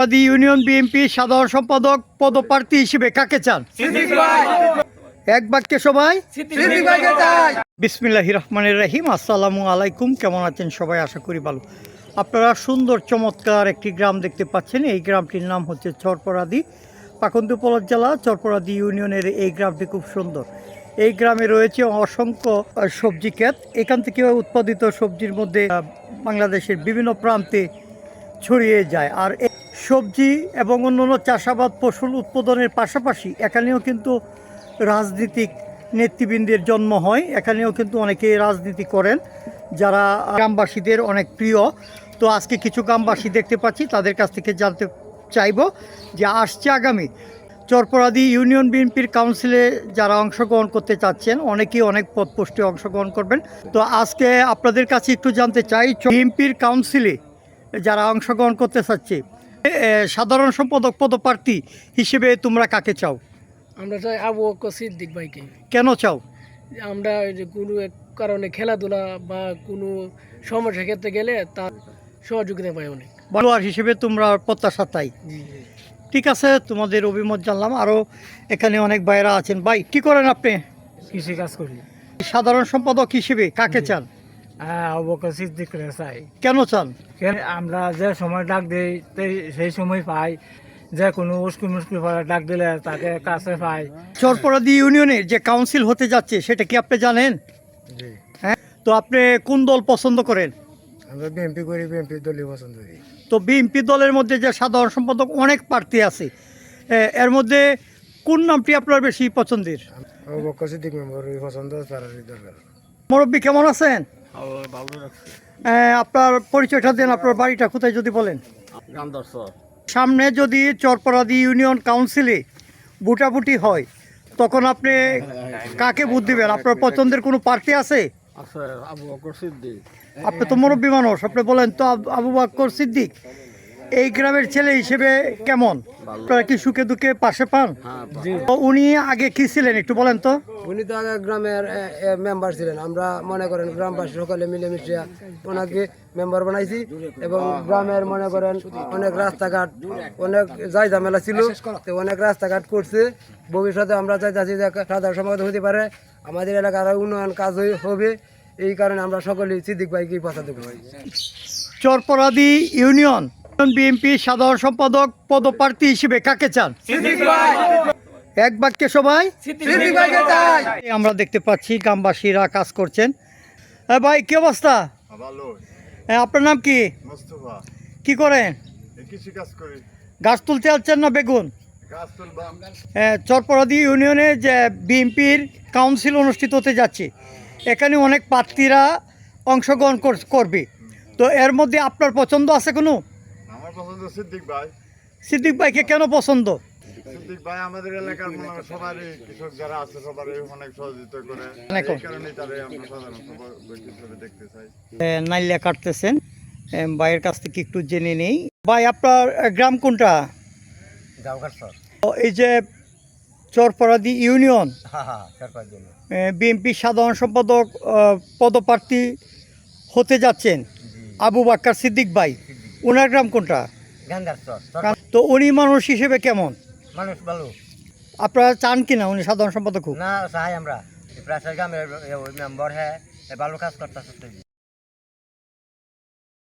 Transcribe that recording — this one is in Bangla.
ইউনিয়ন বিএনপি সাধারণ সম্পাদক পদপ্রার্থী হিসেবে কাকে চান? এক বাক্যে সবাই। বিসমিল্লাহ রহমানের রাহিম। আসসালামু আলাইকুম। কেমন আছেন সবাই? আশা করি ভালো। আপনারা সুন্দর, চমৎকার একটি গ্রাম দেখতে পাচ্ছেন। এই গ্রামটির নাম হচ্ছে চরপরাদি। পাকন্দুপলর জেলা চরপরাদি ইউনিয়নের এই গ্রামটি খুব সুন্দর। এই গ্রামে রয়েছে অসংখ্য সবজি ক্ষেত। এখান থেকে উৎপাদিত সবজির মধ্যে বাংলাদেশের বিভিন্ন প্রান্তে ছড়িয়ে যায়। আর সবজি এবং অন্যান্য চাষাবাদ ফসল উৎপাদনের পাশাপাশি এখানেও কিন্তু রাজনীতিক নেতৃবৃন্দের জন্ম হয়। এখানেও কিন্তু অনেকে রাজনীতি করেন, যারা গ্রামবাসীদের অনেক প্রিয়। তো আজকে কিছু গ্রামবাসী দেখতে পাচ্ছি, তাদের কাছ থেকে জানতে চাইব যে আসছে আগামী। চরপরাদি ইউনিয়ন বিএনপির কাউন্সিলে যারা অংশগ্রহণ করতে চাচ্ছেন, অনেকেই অনেক পদ পোস্টে অংশগ্রহণ করবেন। তো আজকে আপনাদের কাছে একটু জানতে চাই, বিএনপির কাউন্সিলে যারা অংশগ্রহণ করতে চাচ্ছে সাধারণ সম্পাদক পদপ্রার্থী হিসেবে তোমরা কাকে চাও? আমরা চাই আবু সিদ্দিক ভাইকে। কেন চাও? আমরা কোনো এক কারণে খেলাধুলা বা কোনো সমস্যা ক্ষেত্রে গেলে তার সহযোগিতা পাই অনেক। বলোয়ার হিসেবে তোমরা প্রত্যাশা তাই? ঠিক আছে তোমাদের অভিমত জানলাম। আরও এখানে অনেক ভাইরা আছেন। ভাই কি করেন আপনি? কৃষি কাজ করি। সাধারণ সম্পাদক হিসেবে কাকে চান? হ্যাঁ বকর চাই। কেন চান? আমরা যে সময় ডাক দিই তে- সেই সময় পাই। যে কোনো উস্কুল মুস্কুল পরে ডাক দিলে তাকে কাছে পাই। চরপরাদি ইউনিয়নের যে কাউন্সিল হতে যাচ্ছে সেটা কি আপনি জানেন? হ্যাঁ? তো আপনি কোন দল পছন্দ করেন? আমরা বিএনপি করি বিএনপি দলীয় পছন্দ করি। তো বিএনপি দলের মধ্যে যে সাধারণ সম্পাদক অনেক প্রার্থী আছে এর মধ্যে কোন নামটি আপনার বেশি পছন্দের? পছন্দ তার দরকার। মুরব্বী কেমন আছেন? আপনার পরিচয়টা দেন আপনার বাড়িটা কোথায় যদি বলেন। সামনে যদি চরপরাদি ইউনিয়ন কাউন্সিলে বুটাবুটি হয় তখন আপনি কাকে ভোট দিবেন? আপনার পছন্দের কোনো পার্টি আছে? আপনি তো মুরব্বী মানুষ আপনি বলেন তো আব- আবু বাক্কর সিদ্দিক। এই গ্রামের ছেলে হিসেবে কেমন? আপনারা কি সুখে দুঃখে পাশে পান? তো উনি আগে কি ছিলেন একটু বলেন তো? উনি তো আগে গ্রামের মেম্বার ছিলেন। আমরা মনে করেন গ্রামবাসী সকলে মিলেমিশে ওনাকে মেম্বার বানাইছি এবং গ্রামের মনে করেন অনেক রাস্তাঘাট অনেক যাই ঝামেলা ছিল। তো অনেক রাস্তাঘাট করছে। ভবিষ্যতে আমরা চাইতেছি যে সাধারণ সমাধান হতে পারে। আমাদের এলাকার উন্নয়ন কাজ হবে। এই কারণে আমরা সকলেই সিদ্দিক ভাইকে পছন্দ করি চরপরাদি ইউনিয়ন। বিএনপি সাধারণ সম্পাদক পদপ্রার্থী হিসেবে কাকে চান? এক বাক্যে সবাই। আমরা দেখতে পাচ্ছি গ্রামবাসীরা কাজ করছেন। ভাই কি অবস্থা? আপনার নাম কি? কি করেন? গাছ তুলতে যাচ্ছেন না বেগুন? চরপরাদি ইউনিয়নে যে বিএনপির কাউন্সিল অনুষ্ঠিত হতে যাচ্ছে এখানে অনেক প্রার্থীরা অংশগ্রহণ কর- করবে। তো এর মধ্যে আপনার পছন্দ আছে কোনো? আমার পছন্দ সিদ্দিক ভাই। সিদ্দিক ভাইকে কেন পছন্দ? সিদ্দিক ভাই আমাদের এলাকার মনে হয় সবারই কৃষক যারা আছে সবারই অনেক সহযোগিতা করে। অনেক। এই কারণেই তারে আমরা সাধারণ হিসেবে দেখতে চাই। কাটতেছেন। ভাইয়ের কাছ থেকে একটু জেনে নেই। ভাই আপনার গ্রাম কোনটা? ও, এই যে চরপরাদি ইউনিয়ন। বিএনপি সাধারণ সম্পাদক পদপ্রার্থী হতে যাচ্ছেন আবু বাক্কার সিদ্দিক ভাই। ওনার গ্রাম কোনটা? তো উনি মানুষ হিসেবে কেমন? মানুষ ভালো। আপনারা চান কিনা উনি সাধারণ সম্পাদক খুব না চাই আমরা। গ্রামের মেম্বার হ্যাঁ ভালো কাজ করতেছে।